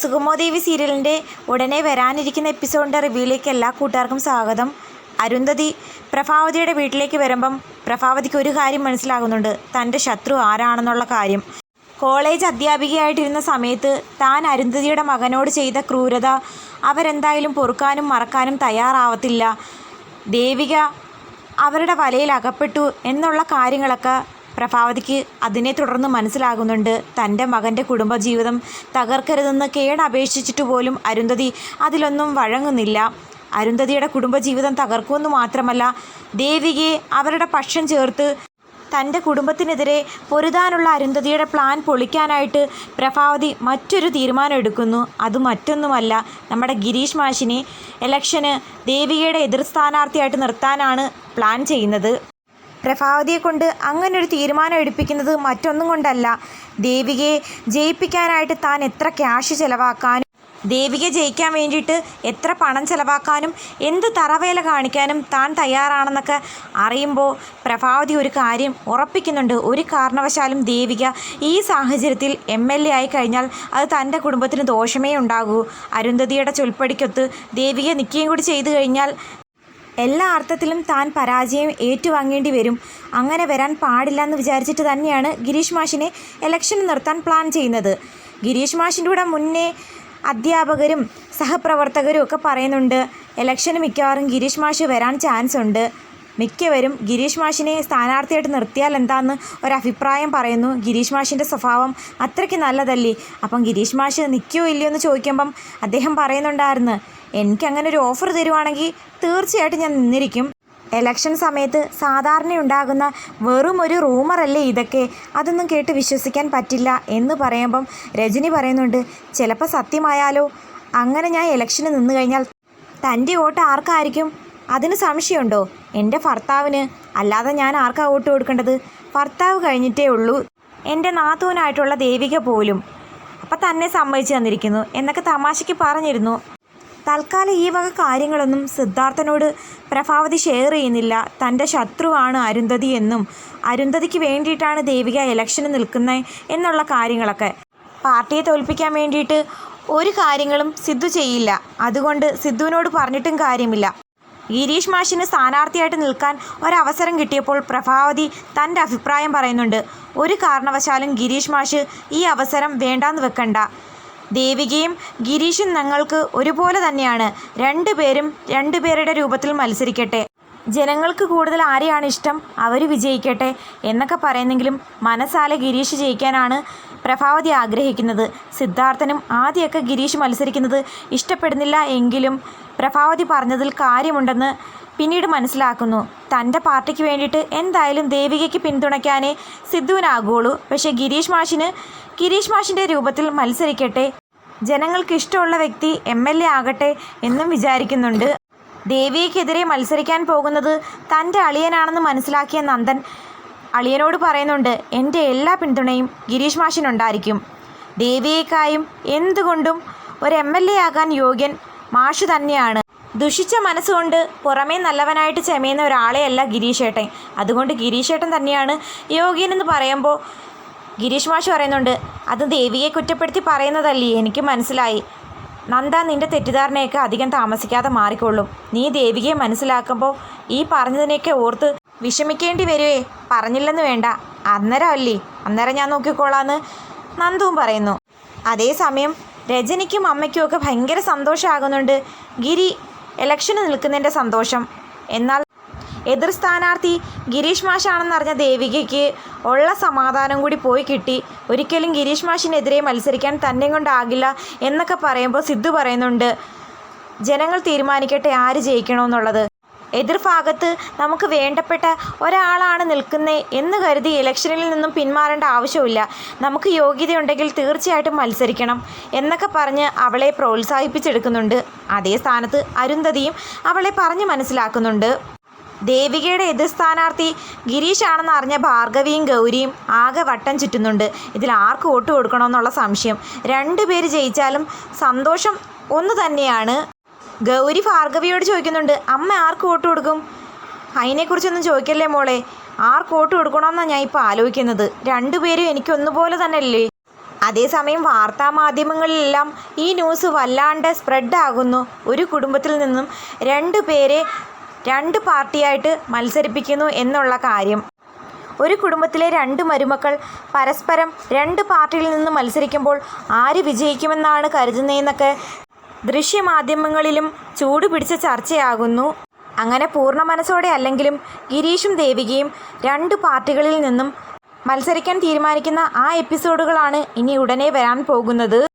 സുഗമോദേവി സീരിയലിന്റെ ഉടനെ വരാനിരിക്കുന്ന എപ്പിസോഡിന്റെ റിവ്യൂയിലേക്ക് എല്ലാ കൂട്ടുകാർക്കും സ്വാഗതം. അരുന്ധതി പ്രഭാവതിയുടെ വീട്ടിലേക്ക് വരുമ്പം പ്രഭാവതിക്ക് ഒരു കാര്യം മനസ്സിലാകുന്നുണ്ട്. തന്റെ ശത്രു ആരാണെന്നുള്ള കാര്യം. കോളേജ് അധ്യാപികയായിട്ടിരുന്ന സമയത്ത് താൻ അരുന്ധതിയുടെ മകനോട് ചെയ്ത ക്രൂരത അവരെന്തായാലും പൊറുക്കാനും മറക്കാനും തയ്യാറാവത്തില്ല. ദേവിക അവരുടെ വലയിൽ അകപ്പെട്ടു എന്നുള്ള കാര്യങ്ങളൊക്കെ പ്രഭാവതിക്ക് അതിനെ തുടർന്ന് മനസ്സിലാകുന്നുണ്ട്. തന്റെ മകന്റെ കുടുംബജീവിതം തകർക്കരുതെന്ന് കേടപേക്ഷിച്ചിട്ട് പോലും അരുന്ധതി അതിലൊന്നും വഴങ്ങുന്നില്ല. അരുന്ധതിയുടെ കുടുംബജീവിതം തകർക്കുമെന്ന് മാത്രമല്ല ദേവികയെ അവരുടെ പക്ഷം ചേർത്ത് തന്റെ കുടുംബത്തിനെതിരെ പൊരുതാനുള്ള അരുന്ധതിയുടെ പ്ലാൻ പൊളിക്കാനായിട്ട് പ്രഭാവതി മറ്റൊരു തീരുമാനം എടുക്കുന്നു. അത് മറ്റൊന്നുമല്ല നമ്മുടെ ഗിരീഷ് മാഷിനെ ഇലക്ഷന് ദേവികയുടെ എതിർ സ്ഥാനാർത്ഥിയായിട്ട് നിർത്താനാണ് പ്ലാൻ ചെയ്യുന്നത്. പ്രഭാവതിയെ കൊണ്ട് അങ്ങനൊരു തീരുമാനം എടുപ്പിക്കുന്നത് മറ്റൊന്നും കൊണ്ടല്ല. ദേവികയെ ജയിപ്പിക്കാനായിട്ട് താൻ എത്ര ക്യാഷ് ചിലവാക്കാനും ദേവിക ജയിക്കാൻ വേണ്ടിയിട്ട് എത്ര പണം ചിലവാക്കാനും എന്ത് തറവേല കാണിക്കാനും താൻ തയ്യാറാണെന്നൊക്കെ അറിയുമ്പോൾ പ്രഭാവതി ഒരു കാര്യം ഉറപ്പിക്കുന്നുണ്ട്. ഒരു കാരണവശാലും ദേവിക ഈ സാഹചര്യത്തിൽ എം എൽ എ ആയി കഴിഞ്ഞാൽ അത് തന്റെ കുടുംബത്തിന് ദോഷമേ ഉണ്ടാകൂ. അരുന്ധതിയുടെ ചൊൽപ്പടിക്കൊത്ത് ദേവിക നിൽക്കുകയും കൂടി ചെയ്തു കഴിഞ്ഞാൽ എല്ലാ അർത്ഥത്തിലും താൻ പരാജയം ഏറ്റുവാങ്ങേണ്ടി വരും. അങ്ങനെ വരാൻ പാടില്ല എന്ന് വിചാരിച്ചിട്ട് തന്നെയാണ് ഗിരീഷ് മാഷിനെ ഇലക്ഷൻ നിർത്താൻ പ്ലാൻ ചെയ്യുന്നത്. ഗിരീഷ് മാഷിന്റെ കൂടെ മുന്നേ അധ്യാപകരും സഹപ്രവർത്തകരും ഒക്കെ പറയുന്നുണ്ട് ഇലക്ഷന് മിക്കവാറും ഗിരീഷ് മാഷ് വരാൻ ചാൻസ് ഉണ്ട്. മിക്കവരും ഗിരീഷ് മാഷിനെ സ്ഥാനാർത്ഥിയായിട്ട് നിർത്തിയാൽ എന്താന്ന് ഒരഭിപ്രായം പറയുന്നു. ഗിരീഷ് മാഷിന്റെ സ്വഭാവം അത്രയ്ക്ക് നല്ലതല്ലേ? അപ്പം ഗിരീഷ് മാഷ് നിൽക്കുമോ ഇല്ലയോ എന്ന് ചോദിക്കുമ്പം അദ്ദേഹം പറയുന്നുണ്ടായിരുന്നു എനിക്കങ്ങനെ ഒരു ഓഫർ തരുവാണെങ്കിൽ തീർച്ചയായിട്ടും ഞാൻ നിന്നിരിക്കും. എലക്ഷൻ സമയത്ത് സാധാരണ ഉണ്ടാകുന്ന വെറും ഒരു റൂമറല്ലേ ഇതൊക്കെ? അതൊന്നും കേട്ട് വിശ്വസിക്കാൻ പറ്റില്ല എന്ന് പറയുമ്പം രജനി പറയുന്നുണ്ട് ചിലപ്പോൾ സത്യമായാലോ? അങ്ങനെ ഞാൻ ഇലക്ഷന് നിന്ന് കഴിഞ്ഞാൽ തന്റെ വോട്ട് ആർക്കായിരിക്കും? അതിന് സംശയമുണ്ടോ? എന്റെ ഭർത്താവിന്. അല്ലാതെ ഞാൻ ആർക്കാ വോട്ട് കൊടുക്കേണ്ടത്? ഭർത്താവ് കഴിഞ്ഞിട്ടേ ഉള്ളൂ. എന്റെ നാത്തൂനായിട്ടുള്ള ദേവിക പോലും. അപ്പം തന്നെ സമ്മതിച്ചു തന്നിരിക്കുന്നു. എന്നൊക്കെ തമാശയ്ക്ക് പറഞ്ഞിരുന്നു. തൽക്കാലം ഈ വക കാര്യങ്ങളൊന്നും സിദ്ധാർത്ഥനോട് പ്രഭാവതി ഷെയർ ചെയ്യുന്നില്ല. തന്റെ ശത്രുവാണ് അരുന്ധതി എന്നും അരുന്ധതിക്ക് വേണ്ടിയിട്ടാണ് ദേവിക ഇലക്ഷന് നിൽക്കുന്നത് എന്നുള്ള കാര്യങ്ങളൊക്കെ. പാർട്ടിയെ തോൽപ്പിക്കാൻ വേണ്ടിയിട്ട് ഒരു കാര്യങ്ങളും സിദ്ധു ചെയ്യില്ല. അതുകൊണ്ട് സിദ്ധുവിനോട് പറഞ്ഞിട്ടും കാര്യമില്ല. ഗിരീഷ് മാഷിന് സ്ഥാനാർത്ഥിയായിട്ട് നിൽക്കാൻ ഒരവസരം കിട്ടിയപ്പോൾ പ്രഭാവതി തന്റെ അഭിപ്രായം പറയുന്നുണ്ട്. ഒരു കാരണവശാലും ഗിരീഷ് മാഷ് ഈ അവസരം വേണ്ടാന്ന് വെക്കണ്ട. ദേവികയും ഗിരീഷും ഞങ്ങൾക്ക് ഒരുപോലെ തന്നെയാണ്. രണ്ടുപേരും രണ്ടുപേരുടെ രൂപത്തിൽ മത്സരിക്കട്ടെ. ജനങ്ങൾക്ക് കൂടുതൽ ആരെയാണ് ഇഷ്ടം? അവർ വിജയിക്കട്ടെ എന്നൊക്കെ പറയുന്നെങ്കിലും മനസ്സാലെ ഗിരീഷ് ജയിക്കാനാണ് പ്രഭാവതി ആഗ്രഹിക്കുന്നത്. സിദ്ധാർത്ഥനും ആദ്യമൊക്കെ ഗിരീഷ് മത്സരിക്കുന്നത് ഇഷ്ടപ്പെടുന്നില്ല എങ്കിലും പ്രഭാവതി പറഞ്ഞതിൽ കാര്യമുണ്ടെന്ന് പിന്നീട് മനസ്സിലാക്കുന്നു. തന്റെ പാർട്ടിക്ക് വേണ്ടിയിട്ട് എന്തായാലും ദേവികയ്ക്ക് പിന്തുണയ്ക്കാനേ സിദ്ധുവിനാകുള്ളൂ പക്ഷേ ഗിരീഷ് മാഷിന് ഗിരീഷ് മാഷിന്റെ രൂപത്തിൽ മത്സരിക്കട്ടെ. ജനങ്ങൾക്ക് ഇഷ്ടമുള്ള വ്യക്തി എം എൽ എ ആകട്ടെ എന്നും വിചാരിക്കുന്നുണ്ട്. ദേവിയയ്ക്കെതിരെ മത്സരിക്കാൻ പോകുന്നത് തന്റെ അളിയനാണെന്ന് മനസ്സിലാക്കിയ നന്ദൻ അളിയനോട് പറയുന്നുണ്ട് എന്റെ എല്ലാ പിന്തുണയും ഗിരീഷ് മാഷിനുണ്ടായിരിക്കും. ദേവിയേക്കായും എന്തുകൊണ്ടും ഒരു എം എൽ എ ആകാൻ യോഗ്യൻ മാഷ് തന്നെയാണ്. ദുഷിച്ച മനസ്സുകൊണ്ട് പുറമേ നല്ലവനായിട്ട് ചെമയുന്ന ഒരാളെയല്ല ഗിരീഷേട്ടൻ. അതുകൊണ്ട് ഗിരീഷേട്ടൻ തന്നെയാണ് യോഗ്യനെന്ന് പറയുമ്പോൾ ഗിരീഷ് മാഷ് പറയുന്നുണ്ട് അത് ദേവിയെ കുറ്റപ്പെടുത്തി പറയുന്നതല്ലേ? എനിക്ക് മനസ്സിലായി. നന്ദ നിന്റെ തെറ്റിദ്ധാരണയൊക്കെ അധികം താമസിക്കാതെ മാറിക്കൊള്ളും. നീ ദേവികയെ മനസ്സിലാക്കുമ്പോൾ ഈ പറഞ്ഞതിനെയൊക്കെ ഓർത്ത് വിഷമിക്കേണ്ടി വരുവേ. പറഞ്ഞില്ലെന്ന് വേണ്ട. അന്നേരം അല്ലേ അന്നേരം ഞാൻ നോക്കിക്കോളാന്ന് നന്ദുവും പറയുന്നു. അതേസമയം രജനിക്കും അമ്മയ്ക്കും ഒക്കെ ഭയങ്കര സന്തോഷമാകുന്നുണ്ട്. ഗിരി ഇലക്ഷന് നിൽക്കുന്നതിന്റെ സന്തോഷം. എന്നാൽ എതിർ സ്ഥാനാർത്ഥി ഗിരീഷ് മാഷാണെന്നറിഞ്ഞ ദേവികയ്ക്ക് ഉള്ള സമാധാനം കൂടി പോയി കിട്ടി. ഒരിക്കലും ഗിരീഷ് മാഷിനെതിരെ മത്സരിക്കാൻ തന്നെ കൊണ്ടാകില്ല എന്നൊക്കെ പറയുമ്പോൾ സിദ്ധു പറയുന്നുണ്ട് ജനങ്ങൾ തീരുമാനിക്കട്ടെ ആര് ജയിക്കണമെന്നുള്ളത്? എതിർഭാഗത്ത് നമുക്ക് വേണ്ടപ്പെട്ട ഒരാളാണ് നിൽക്കുന്നത് എന്ന് കരുതി ഇലക്ഷനിൽ നിന്നും പിന്മാറേണ്ട ആവശ്യമില്ല നമുക്ക് യോഗ്യതയുണ്ടെങ്കിൽ തീർച്ചയായിട്ടും മത്സരിക്കണം എന്നൊക്കെ പറഞ്ഞ് അവളെ പ്രോത്സാഹിപ്പിച്ചെടുക്കുന്നുണ്ട്. അതേ സ്ഥാനത്ത് അരുന്ധതിയും അവളെ പറഞ്ഞ് മനസ്സിലാക്കുന്നുണ്ട്. ദേവികയുടെ എതിർ സ്ഥാനാർത്ഥി ഗിരീഷ് ആണെന്ന് അറിഞ്ഞ ഭാർഗവിയും ഗൗരിയും ആകെ വട്ടം ചുറ്റുന്നുണ്ട്. ഇതിൽ ആർക്ക് വോട്ട് കൊടുക്കണമെന്നുള്ള സംശയം. രണ്ടുപേര് ജയിച്ചാലും സന്തോഷം ഒന്ന് തന്നെയാണ്. ഗൗരി ഭാർഗവിയോട് ചോദിക്കുന്നുണ്ട് അമ്മ ആർക്ക് വോട്ട് കൊടുക്കും? അതിനെക്കുറിച്ചൊന്നും ചോദിക്കല്ലേ മോളെ. ആർക്ക് വോട്ട് കൊടുക്കണമെന്നാണ് ഞാൻ ഇപ്പോൾ ആലോചിക്കുന്നത്. രണ്ടുപേരും എനിക്കൊന്നുപോലെ തന്നെയല്ലേ? അതേസമയം വാർത്താ വാർത്താമാധ്യമങ്ങളിലെല്ലാം ഈ ന്യൂസ് വല്ലാണ്ട് സ്പ്രെഡാകുന്നു. ഒരു കുടുംബത്തിൽ നിന്നും രണ്ടു പേരെ രണ്ട് പാർട്ടിയായിട്ട് മത്സരിപ്പിക്കുന്നു എന്നുള്ള കാര്യം. ഒരു കുടുംബത്തിലെ രണ്ട് മരുമക്കൾ പരസ്പരം രണ്ട് പാർട്ടിയിൽ നിന്ന് മത്സരിക്കുമ്പോൾ ആര് വിജയിക്കുമെന്നാണ് കരുതുന്നതെന്നൊക്കെ ദൃശ്യമാധ്യമങ്ങളിലും ചൂടുപിടിച്ച ചർച്ചയാകുന്നു. അങ്ങനെ പൂർണ മനസ്സോടെ അല്ലെങ്കിലും ഗിരീഷും ദേവികയും രണ്ട് പാർട്ടികളിൽ നിന്നും മത്സരിക്കാൻ തീരുമാനിക്കുന്ന ആ എപ്പിസോഡുകളാണ് ഇനി ഉടനെ വരാൻ പോകുന്നത്.